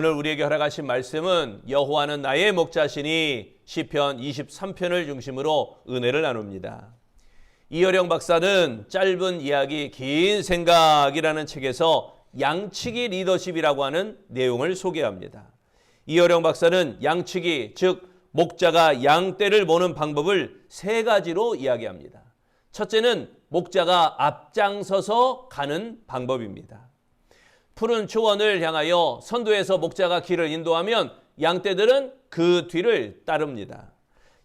오늘 우리에게 허락하신 말씀은 여호와는 나의 목자시니 시편 23편을 중심으로 은혜를 나눕니다. 이어령 박사는 짧은 이야기 긴 생각이라는 책에서 양치기 리더십이라고 하는 내용을 소개합니다. 이어령 박사는 양치기 즉 목자가 양떼를 모는 방법을 세 가지로 이야기합니다. 첫째는 목자가 앞장서서 가는 방법입니다. 푸른 초원을 향하여 선두에서 목자가 길을 인도하면 양떼들은 그 뒤를 따릅니다.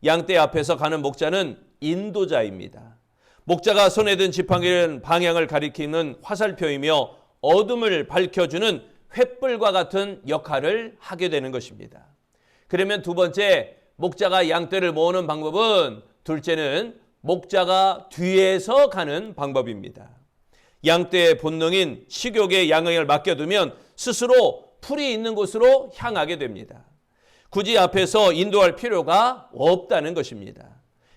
양떼 앞에서 가는 목자는 인도자입니다. 목자가 손에 든 지팡이는 방향을 가리키는 화살표이며 어둠을 밝혀주는 횃불과 같은 역할을 하게 되는 것입니다. 그러면 두 번째, 목자가 양떼를 모으는 방법은 둘째는 목자가 뒤에서 가는 방법입니다. 양떼의 본능인 식욕의 양을 맡겨두면 스스로 풀이 있는 곳으로 향하게 됩니다. 굳이 앞에서 인도할 필요가 없다는 것입니다.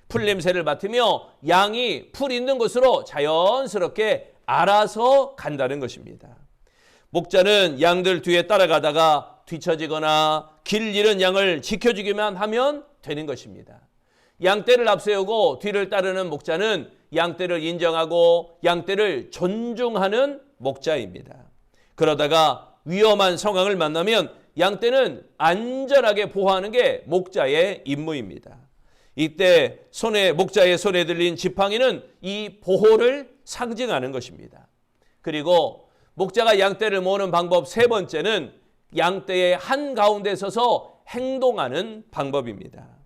풀 냄새를 맡으며 양이 풀 있는 곳으로 자연스럽게 알아서 간다는 것입니다. 목자는 양들 뒤에 따라가다가 뒤처지거나 길 잃은 양을 지켜주기만 하면 되는 것입니다. 양떼를 앞세우고 뒤를 따르는 목자는 양떼를 인정하고 양떼를 존중하는 목자입니다. 그러다가 위험한 상황을 만나면 양떼는 안전하게 보호하는 게 목자의 임무입니다. 이때 손에 목자의 손에 들린 지팡이는 이 보호를 상징하는 것입니다. 그리고 목자가 양떼를 모으는 방법 세 번째는 양떼의 한 가운데 서서 행동하는 방법입니다.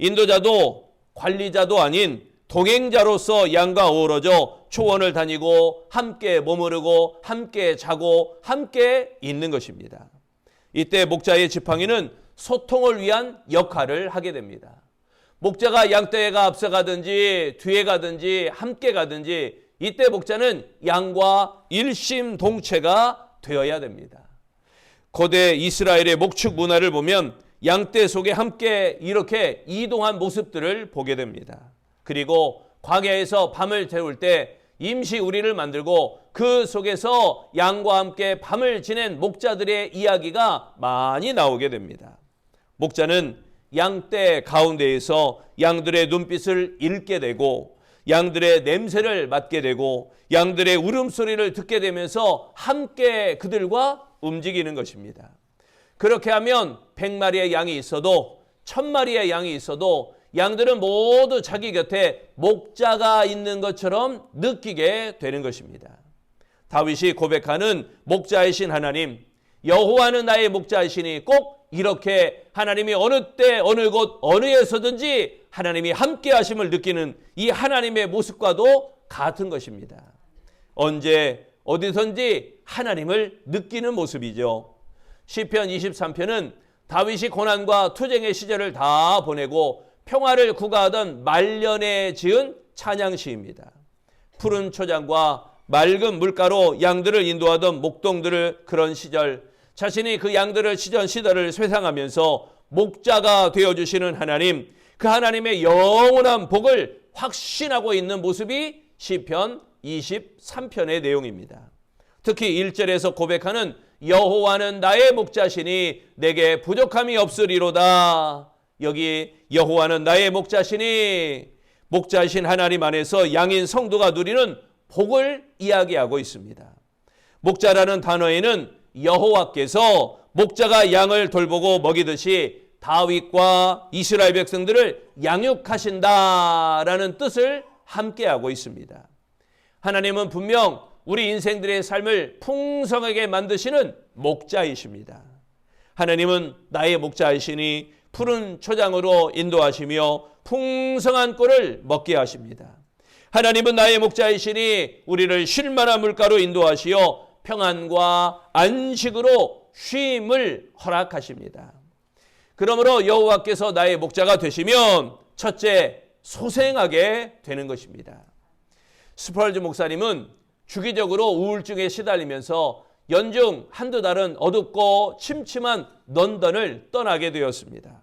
인도자도 관리자도 아닌 동행자로서 양과 어우러져 초원을 다니고 함께 머무르고 함께 자고 함께 있는 것입니다. 이때 목자의 지팡이는 소통을 위한 역할을 하게 됩니다. 목자가 양떼가 앞서 가든지 뒤에 가든지 함께 가든지 이때 목자는 양과 일심동체가 되어야 됩니다. 고대 이스라엘의 목축 문화를 보면 양떼 속에 함께 이렇게 이동한 모습들을 보게 됩니다. 그리고 광야에서 밤을 태울 때 임시 우리를 만들고 그 속에서 양과 함께 밤을 지낸 목자들의 이야기가 많이 나오게 됩니다. 목자는 양떼 가운데에서 양들의 눈빛을 읽게 되고 양들의 냄새를 맡게 되고 양들의 울음소리를 듣게 되면서 함께 그들과 움직이는 것입니다. 그렇게 하면 100마리의 양이 있어도 1000마리의 양이 있어도 양들은 모두 자기 곁에 목자가 있는 것처럼 느끼게 되는 것입니다. 다윗이 고백하는 목자이신 하나님, 여호와는 나의 목자이시니 꼭 이렇게 하나님이 어느 때 어느 곳 어느에서든지 하나님이 함께 하심을 느끼는 이 하나님의 모습과도 같은 것입니다. 언제 어디선지 하나님을 느끼는 모습이죠. 시편 23편은 다윗이 고난과 투쟁의 시절을 다 보내고 평화를 구가하던 말년에 지은 찬양시입니다. 푸른 초장과 맑은 물가로 양들을 인도하던 목동들을 그런 시절 자신이 그 양들을 시전 시절을 쇠상하면서 목자가 되어 주시는 하나님 그 하나님의 영원한 복을 확신하고 있는 모습이 시편 23편의 내용입니다. 특히 1절에서 고백하는 여호와는 나의 목자시니 내게 부족함이 없으리로다. 여기 여호와는 나의 목자시니 목자신 하나님 안에서 양인 성도가 누리는 복을 이야기하고 있습니다. 목자라는 단어에는 여호와께서 목자가 양을 돌보고 먹이듯이 다윗과 이스라엘 백성들을 양육하신다라는 뜻을 함께하고 있습니다. 하나님은 분명 우리 인생들의 삶을 풍성하게 만드시는 목자이십니다. 하나님은 나의 목자이시니 푸른 초장으로 인도하시며 풍성한 꿀을 먹게 하십니다. 하나님은 나의 목자이시니 우리를 쉴 만한 물가로 인도하시어 평안과 안식으로 쉼을 허락하십니다. 그러므로 여호와께서 나의 목자가 되시면 첫째 소생하게 되는 것입니다. 스펄즈 목사님은 주기적으로 우울증에 시달리면서 연중 한두 달은 어둡고 침침한 런던을 떠나게 되었습니다.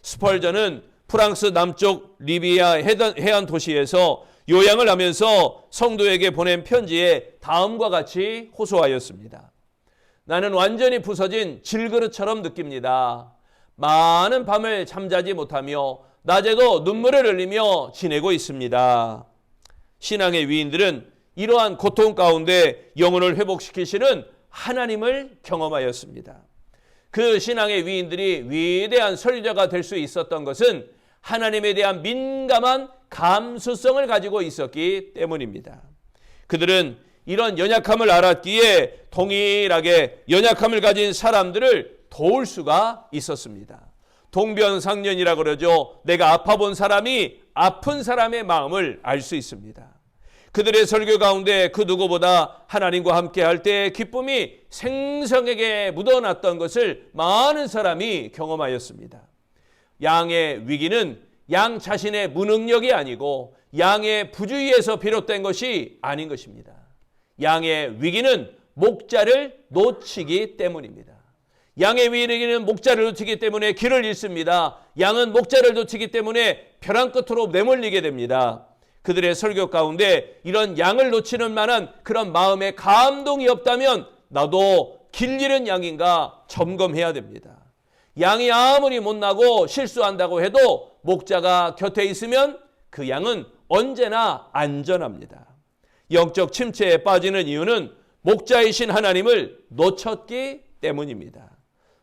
스펄저는 프랑스 남쪽 리비아 해안 도시에서 요양을 하면서 성도에게 보낸 편지에 다음과 같이 호소하였습니다. 나는 완전히 부서진 질그릇처럼 느낍니다. 많은 밤을 잠자지 못하며 낮에도 눈물을 흘리며 지내고 있습니다. 신앙의 위인들은 이러한 고통 가운데 영혼을 회복시키시는 하나님을 경험하였습니다. 그 신앙의 위인들이 위대한 설교자가 될 수 있었던 것은 하나님에 대한 민감한 감수성을 가지고 있었기 때문입니다. 그들은 이런 연약함을 알았기에 동일하게 연약함을 가진 사람들을 도울 수가 있었습니다. 동변상련이라 그러죠. 내가 아파 본 사람이 아픈 사람의 마음을 알 수 있습니다. 그들의 설교 가운데 그 누구보다 하나님과 함께 할때 기쁨이 생성에게 묻어났던 것을 많은 사람이 경험하였습니다. 양의 위기는 양 자신의 무능력이 아니고 양의 부주의에서 비롯된 것이 아닌 것입니다. 양의 위기는 목자를 놓치기 때문입니다. 양의 위기는 목자를 놓치기 때문에 길을 잃습니다. 양은 목자를 놓치기 때문에 벼랑 끝으로 내몰리게 됩니다. 그들의 설교 가운데 이런 양을 놓치는 만한 그런 마음의 감동이 없다면 나도 길 잃은 양인가 점검해야 됩니다. 양이 아무리 못나고 실수한다고 해도 목자가 곁에 있으면 그 양은 언제나 안전합니다. 영적 침체에 빠지는 이유는 목자이신 하나님을 놓쳤기 때문입니다.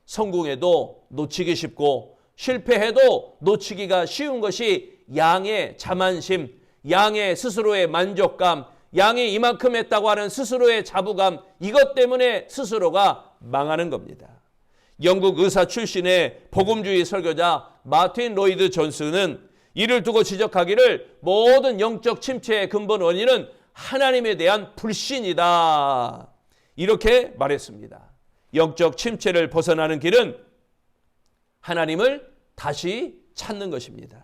성공해도 놓치기 쉽고 실패해도 놓치기가 쉬운 것이 양의 자만심, 양의 스스로의 만족감, 양이 이만큼 했다고 하는 스스로의 자부감, 이것 때문에 스스로가 망하는 겁니다. 영국 의사 출신의 복음주의 설교자 마틴 로이드 존스는 이를 두고 지적하기를 모든 영적 침체의 근본 원인은 하나님에 대한 불신이다. 이렇게 말했습니다. 영적 침체를 벗어나는 길은 하나님을 다시 찾는 것입니다.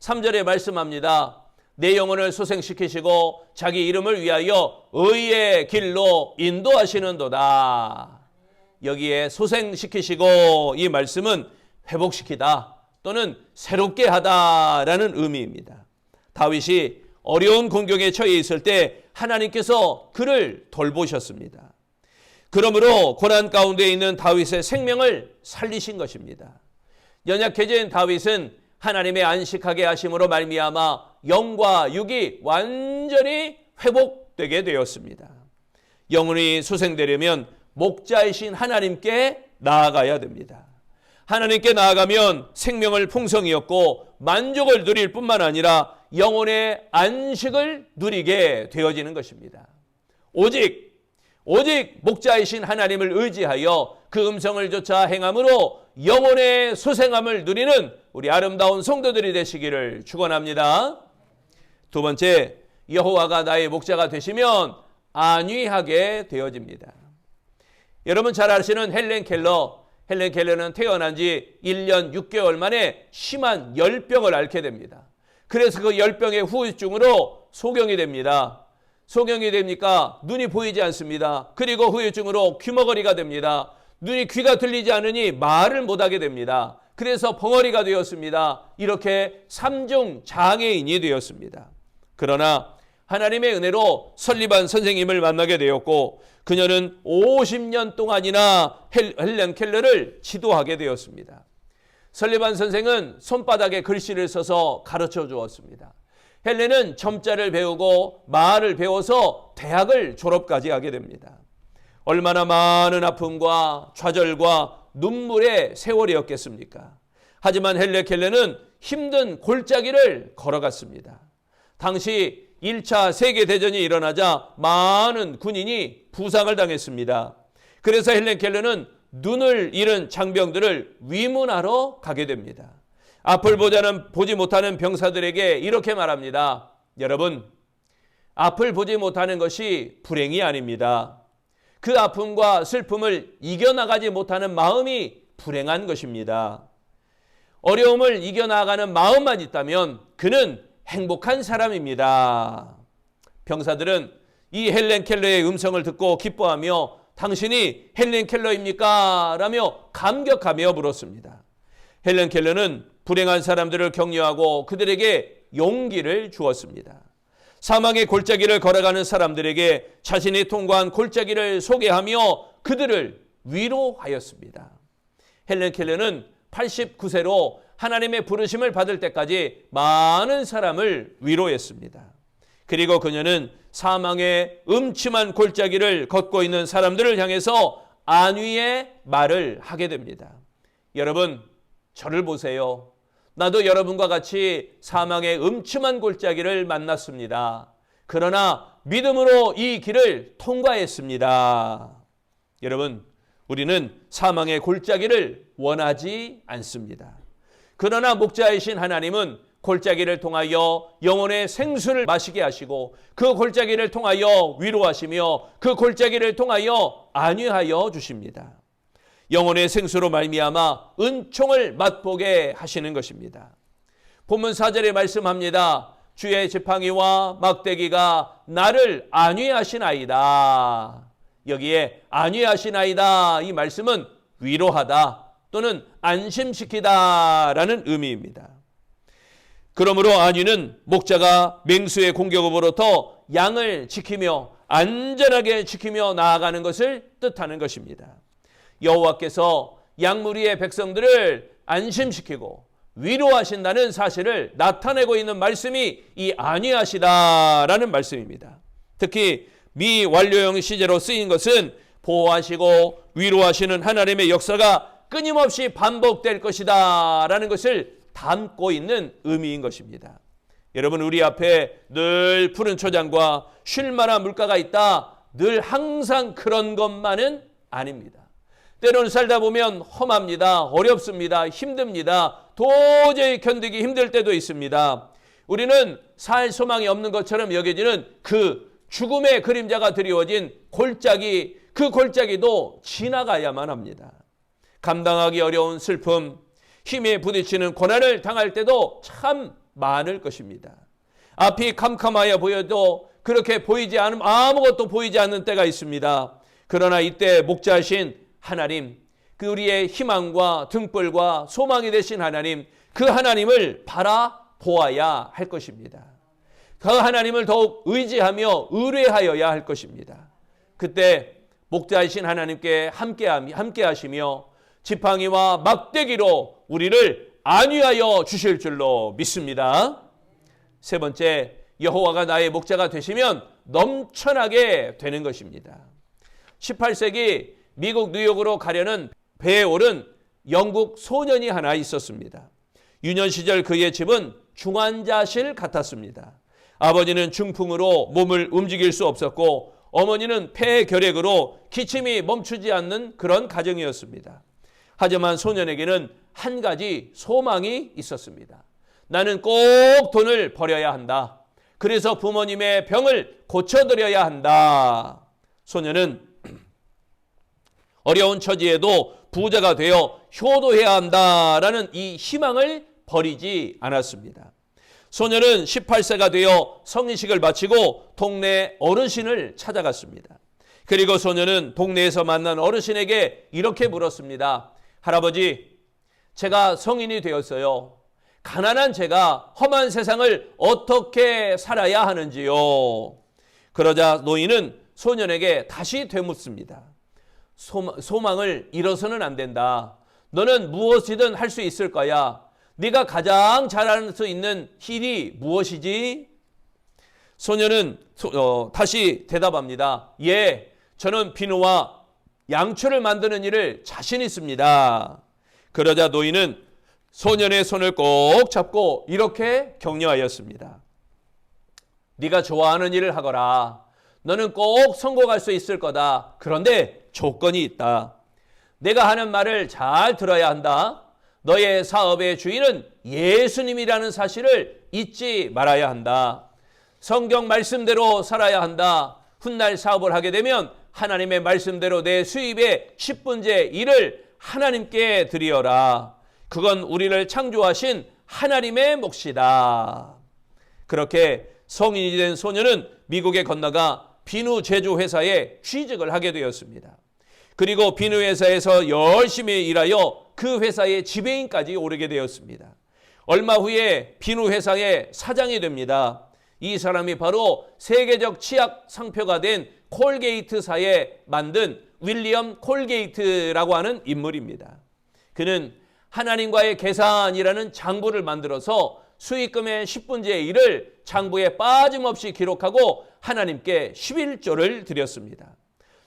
3절에 말씀합니다. 내 영혼을 소생시키시고 자기 이름을 위하여 의의 길로 인도하시는도다. 여기에 소생시키시고 이 말씀은 회복시키다 또는 새롭게 하다라는 의미입니다. 다윗이 어려운 공경에 처해 있을 때 하나님께서 그를 돌보셨습니다. 그러므로 고난 가운데 있는 다윗의 생명을 살리신 것입니다. 연약해진 다윗은 하나님의 안식하게 하심으로 말미암아 영과 육이 완전히 회복되게 되었습니다. 영혼이 수생되려면 목자이신 하나님께 나아가야 됩니다. 하나님께 나아가면 생명을 풍성이었고 만족을 누릴 뿐만 아니라 영혼의 안식을 누리게 되어지는 것입니다. 오직 오직 목자이신 하나님을 의지하여 그 음성을 조차 행함으로 영혼의 소생함을 누리는 우리 아름다운 성도들이 되시기를 축원합니다. 두 번째, 여호와가 나의 목자가 되시면 안위하게 되어집니다. 여러분 잘 아시는 헬렌 켈러, 헬렌 켈러는 태어난 지 1년 6개월 만에 심한 열병을 앓게 됩니다. 그래서 그 열병의 후유증으로 소경이 됩니다. 소경이 됩니까? 눈이 보이지 않습니다. 그리고 후유증으로 귀머거리가 됩니다. 눈이 귀가 들리지 않으니 말을 못하게 됩니다. 그래서 벙어리가 되었습니다. 이렇게 삼중 장애인이 되었습니다. 그러나 하나님의 은혜로 설리반 선생님을 만나게 되었고 그녀는 50년 동안이나 헬렌 켈러를 지도하게 되었습니다. 설리반 선생은 손바닥에 글씨를 써서 가르쳐 주었습니다. 헬렌은 점자를 배우고 말을 배워서 대학을 졸업까지 하게 됩니다. 얼마나 많은 아픔과 좌절과 눈물의 세월이었겠습니까? 하지만 헬레 켈레는 힘든 골짜기를 걸어갔습니다. 당시 1차 세계대전이 일어나자 많은 군인이 부상을 당했습니다. 그래서 헬렌 켈러는 눈을 잃은 장병들을 위문하러 가게 됩니다. 앞을 보자는 보지 못하는 병사들에게 이렇게 말합니다. 여러분, 앞을 보지 못하는 것이 불행이 아닙니다. 그 아픔과 슬픔을 이겨나가지 못하는 마음이 불행한 것입니다. 어려움을 이겨나가는 마음만 있다면 그는 행복한 사람입니다. 병사들은 이 헬렌 켈러의 음성을 듣고 기뻐하며 당신이 헬렌 켈러입니까? 라며 감격하며 물었습니다. 헬렌 켈러는 불행한 사람들을 격려하고 그들에게 용기를 주었습니다. 사망의 골짜기를 걸어가는 사람들에게 자신이 통과한 골짜기를 소개하며 그들을 위로하였습니다. 헬렌 켈러는 89세로 하나님의 부르심을 받을 때까지 많은 사람을 위로했습니다. 그리고 그녀는 사망의 음침한 골짜기를 걷고 있는 사람들을 향해서 안위의 말을 하게 됩니다. 여러분, 저를 보세요. 나도 여러분과 같이 사망의 음침한 골짜기를 만났습니다. 그러나 믿음으로 이 길을 통과했습니다. 여러분, 우리는 사망의 골짜기를 원하지 않습니다. 그러나 목자이신 하나님은 골짜기를 통하여 영혼의 생수를 마시게 하시고 그 골짜기를 통하여 위로하시며 그 골짜기를 통하여 안위하여 주십니다. 영혼의 생수로 말미암아 은총을 맛보게 하시는 것입니다. 본문 4절에 말씀합니다. 주의 지팡이와 막대기가 나를 안위하시나이다. 여기에 안위하시나이다 이 말씀은 위로하다 또는 안심시키다라는 의미입니다. 그러므로 안위는 목자가 맹수의 공격으로부터 양을 지키며 안전하게 지키며 나아가는 것을 뜻하는 것입니다. 여호와께서 양무리의 백성들을 안심시키고 위로하신다는 사실을 나타내고 있는 말씀이 이 안위하시다라는 말씀입니다. 특히 미완료형 시제로 쓰인 것은 보호하시고 위로하시는 하나님의 역사가 끊임없이 반복될 것이다 라는 것을 담고 있는 의미인 것입니다. 여러분 우리 앞에 늘 푸른 초장과 쉴 만한 물가가 있다. 늘 항상 그런 것만은 아닙니다. 때로는 살다 보면 험합니다. 어렵습니다. 힘듭니다. 도저히 견디기 힘들 때도 있습니다. 우리는 살 소망이 없는 것처럼 여겨지는 그 죽음의 그림자가 드리워진 골짜기, 그 골짜기도 지나가야만 합니다. 감당하기 어려운 슬픔, 힘에 부딪히는 고난을 당할 때도 참 많을 것입니다. 앞이 캄캄하여 보여도 그렇게 보이지 않음 아무것도 보이지 않는 때가 있습니다. 그러나 이때 목자신 하나님, 그 우리의 희망과 등불과 소망이 되신 하나님, 그 하나님을 바라보아야 할 것입니다. 그 하나님을 더욱 의지하며 의뢰하여야 할 것입니다. 그때 목자이신 하나님께 함께 함께 하시며 지팡이와 막대기로 우리를 안위하여 주실 줄로 믿습니다. 세 번째, 여호와가 나의 목자가 되시면 넘쳐나게 되는 것입니다. 18세기 미국 뉴욕으로 가려는 배에 오른 영국 소년이 하나 있었습니다. 유년 시절 그의 집은 중환자실 같았습니다. 아버지는 중풍으로 몸을 움직일 수 없었고 어머니는 폐결핵으로 기침이 멈추지 않는 그런 가정이었습니다. 하지만 소년에게는 한 가지 소망이 있었습니다. 나는 꼭 돈을 벌여야 한다. 그래서 부모님의 병을 고쳐드려야 한다. 소년은 어려운 처지에도 부자가 되어 효도해야 한다라는 이 희망을 버리지 않았습니다. 소년은 18세가 되어 성인식을 마치고 동네 어르신을 찾아갔습니다. 그리고 소년은 동네에서 만난 어르신에게 이렇게 물었습니다. 할아버지, 제가 성인이 되었어요. 가난한 제가 험한 세상을 어떻게 살아야 하는지요? 그러자 노인은 소년에게 다시 되묻습니다. 소망, 을 잃어서는 안 된다. 너는 무엇이든 할 수 있을 거야. 네가 가장 잘할 수 있는 일이 무엇이지? 소녀는 어, 다시 대답합니다. 예, 저는 비누와 양초를 만드는 일을 자신 있습니다. 그러자 노인은 소년의 손을 꼭 잡고 이렇게 격려하였습니다. 네가 좋아하는 일을 하거라. 너는 꼭 성공할 수 있을 거다. 그런데 조건이 있다. 내가 하는 말을 잘 들어야 한다. 너의 사업의 주인은 예수님이라는 사실을 잊지 말아야 한다. 성경 말씀대로 살아야 한다. 훗날 사업을 하게 되면 하나님의 말씀대로 내 수입의 10분째 1을 하나님께 드리어라. 그건 우리를 창조하신 하나님의 몫이다. 그렇게 성인이 된 소녀는 미국에 건너가 비누 제조 회사에 취직을 하게 되었습니다. 그리고 비누 회사에서 열심히 일하여 그 회사의 지배인까지 오르게 되었습니다. 얼마 후에 비누 회사의 사장이 됩니다. 이 사람이 바로 세계적 치약 상표가 된 콜게이트사에 만든 윌리엄 콜게이트라고 하는 인물입니다. 그는 하나님과의 계산이라는 장부를 만들어서 수익금의 10분의 1을 장부에 빠짐없이 기록하고 하나님께 11조를 드렸습니다.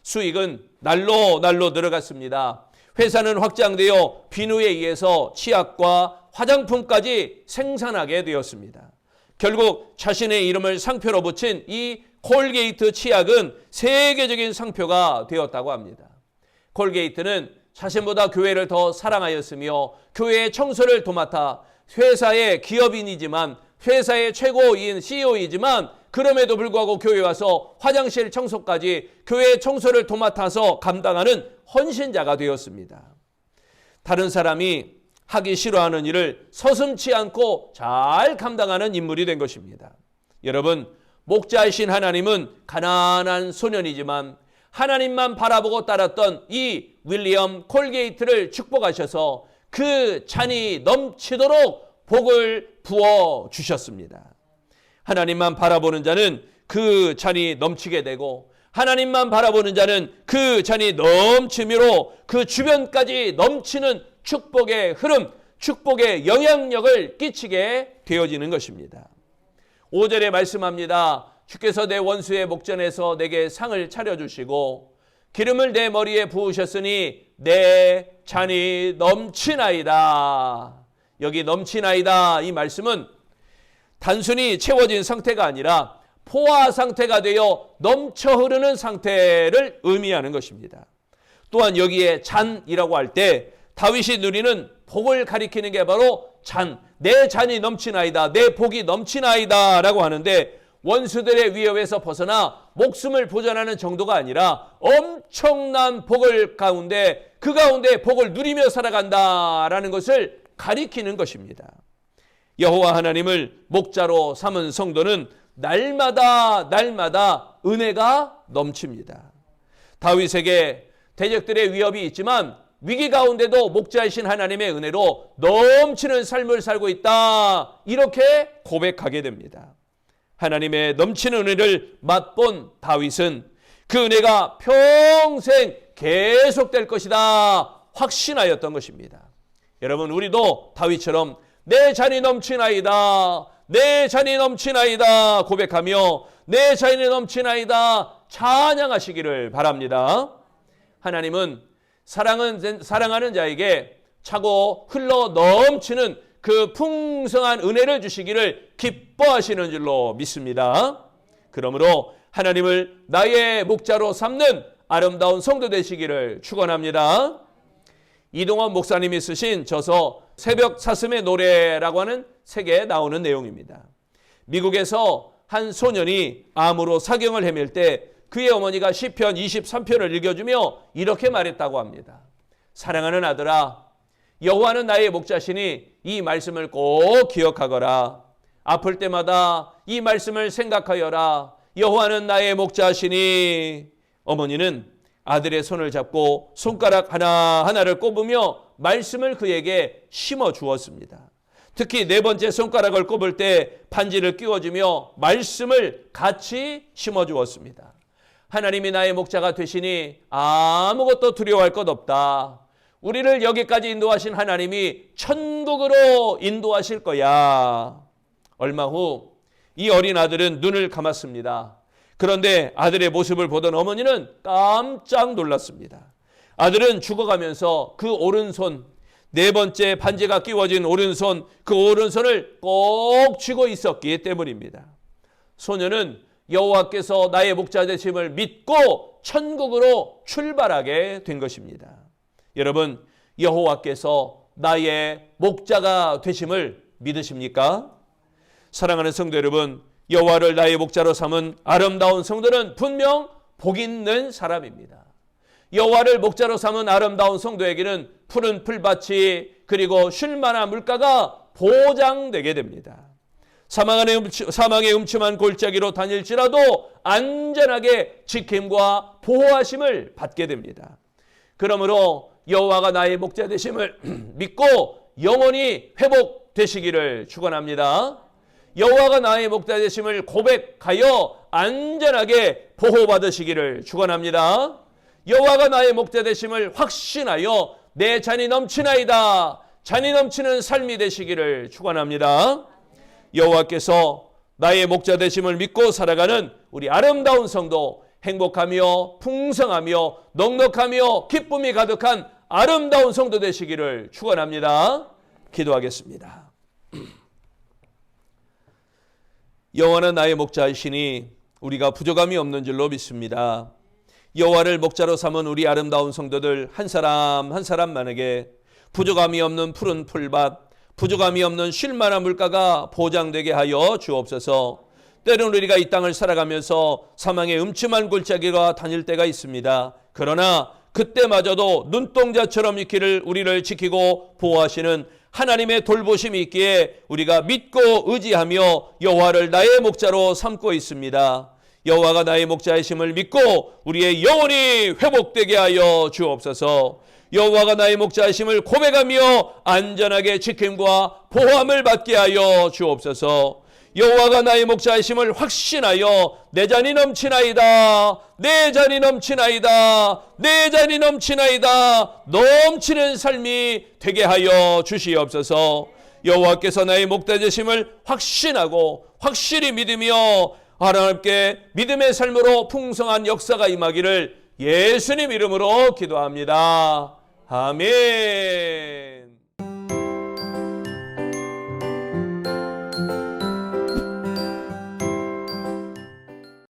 수익은 날로 날로 늘어갔습니다. 회사는 확장되어 비누에 의해서 치약과 화장품까지 생산하게 되었습니다. 결국 자신의 이름을 상표로 붙인 이 콜게이트 치약은 세계적인 상표가 되었다고 합니다. 콜게이트는 자신보다 교회를 더 사랑하였으며 교회의 청소를 도맡아 회사의 기업인이지만 회사의 최고인 CEO이지만 그럼에도 불구하고 교회 와서 화장실 청소까지 교회 청소를 도맡아서 감당하는 헌신자가 되었습니다. 다른 사람이 하기 싫어하는 일을 서슴치 않고 잘 감당하는 인물이 된 것입니다. 여러분, 목자이신 하나님은 가난한 소년이지만 하나님만 바라보고 따랐던 이 윌리엄 콜게이트를 축복하셔서 그 잔이 넘치도록 복을 부어 주셨습니다. 하나님만 바라보는 자는 그 잔이 넘치게 되고 하나님만 바라보는 자는 그 잔이 넘치므로 그 주변까지 넘치는 축복의 흐름, 축복의 영향력을 끼치게 되어지는 것입니다. 5절에 말씀합니다. 주께서 내 원수의 목전에서 내게 상을 차려주시고 기름을 내 머리에 부으셨으니 내 잔이 넘치나이다. 여기 넘치나이다 이 말씀은 단순히 채워진 상태가 아니라 포화 상태가 되어 넘쳐 흐르는 상태를 의미하는 것입니다. 또한 여기에 잔이라고 할 때 다윗이 누리는 복을 가리키는 게 바로 잔, 내 잔이 넘치나이다, 내 복이 넘치나이다 라고 하는데 원수들의 위협에서 벗어나 목숨을 보존하는 정도가 아니라 엄청난 복을 가운데 그 가운데 복을 누리며 살아간다라는 것을 가리키는 것입니다. 여호와 하나님을 목자로 삼은 성도는 날마다 날마다 은혜가 넘칩니다. 다윗에게 대적들의 위협이 있지만 위기 가운데도 목자이신 하나님의 은혜로 넘치는 삶을 살고 있다. 이렇게 고백하게 됩니다. 하나님의 넘치는 은혜를 맛본 다윗은 그 은혜가 평생 계속될 것이다. 확신하였던 것입니다. 여러분, 우리도 다윗처럼 내 잔이 넘치나이다. 내 잔이 넘치나이다. 고백하며 내 잔이 넘치나이다. 찬양하시기를 바랍니다. 하나님은 사랑은, 사랑하는 자에게 차고 흘러 넘치는 그 풍성한 은혜를 주시기를 기뻐하시는 줄로 믿습니다. 그러므로 하나님을 나의 목자로 삼는 아름다운 성도 되시기를 축원합니다. 이동원 목사님이 쓰신 저서 새벽 사슴의 노래라고 하는 책에 나오는 내용입니다. 미국에서 한 소년이 암으로 사경을 헤맬 때 그의 어머니가 시편 23편을 읽어주며 이렇게 말했다고 합니다. 사랑하는 아들아, 여호와는 나의 목자시니 이 말씀을 꼭 기억하거라. 아플 때마다 이 말씀을 생각하여라. 여호와는 나의 목자시니 어머니는 아들의 손을 잡고 손가락 하나하나를 꼽으며 말씀을 그에게 심어 주었습니다. 특히 네 번째 손가락을 꼽을 때 반지를 끼워주며 말씀을 같이 심어 주었습니다. 하나님이 나의 목자가 되시니 아무것도 두려워할 것 없다. 우리를 여기까지 인도하신 하나님이 천국으로 인도하실 거야. 얼마 후 이 어린 아들은 눈을 감았습니다. 그런데 아들의 모습을 보던 어머니는 깜짝 놀랐습니다. 아들은 죽어가면서 그 오른손, 네 번째 반지가 끼워진 오른손, 그 오른손을 꼭 쥐고 있었기 때문입니다. 소녀는 여호와께서 나의 목자 되심을 믿고 천국으로 출발하게 된 것입니다. 여러분, 여호와께서 나의 목자가 되심을 믿으십니까? 사랑하는 성도 여러분, 여호와를 나의 목자로 삼은 아름다운 성도는 분명 복 있는 사람입니다. 여호와를 목자로 삼은 아름다운 성도에게는 푸른 풀밭이 그리고 쉴만한 물가가 보장되게 됩니다. 사망의, 음침, 사망의 음침한 골짜기로 다닐지라도 안전하게 지킴과 보호하심을 받게 됩니다. 그러므로 여호와가 나의 목자 되심을 믿고 영원히 회복되시기를 축원합니다. 여호와가 나의 목자 되심을 고백하여 안전하게 보호받으시기를 축원합니다. 여호와가 나의 목자 되심을 확신하여 내 잔이 넘치나이다. 잔이 넘치는 삶이 되시기를 축원합니다. 여호와께서 나의 목자 되심을 믿고 살아가는 우리 아름다운 성도 행복하며 풍성하며 넉넉하며 기쁨이 가득한 아름다운 성도 되시기를 축원합니다. 기도하겠습니다. 여호와는 나의 목자이시니 우리가 부족함이 없는 줄로 믿습니다. 여호와를 목자로 삼은 우리 아름다운 성도들 한 사람 한 사람만에게 부족함이 없는 푸른 풀밭, 부족함이 없는 쉴만한 물가가 보장되게 하여 주옵소서. 때론 우리가 이 땅을 살아가면서 사망의 음침한 골짜기가 다닐 때가 있습니다. 그러나 그때마저도 눈동자처럼 있기를 우리를 지키고 보호하시는 하나님의 돌보심이 있기에 우리가 믿고 의지하며 여호와를 나의 목자로 삼고 있습니다. 여호와가 나의 목자이심을 믿고 우리의 영혼이 회복되게 하여 주옵소서. 여호와가 나의 목자이심을 고백하며 안전하게 지킴과 보호함을 받게 하여 주옵소서. 여호와가 나의 목자이심을 확신하여 내 잔이 넘치나이다. 내 잔이 넘치나이다. 내 잔이 넘치나이다. 넘치는 삶이 되게 하여 주시옵소서. 여호와께서 나의 목자 되심을 확신하고 확실히 믿으며 하나님께 믿음의 삶으로 풍성한 역사가 임하기를 예수님 이름으로 기도합니다. 아멘.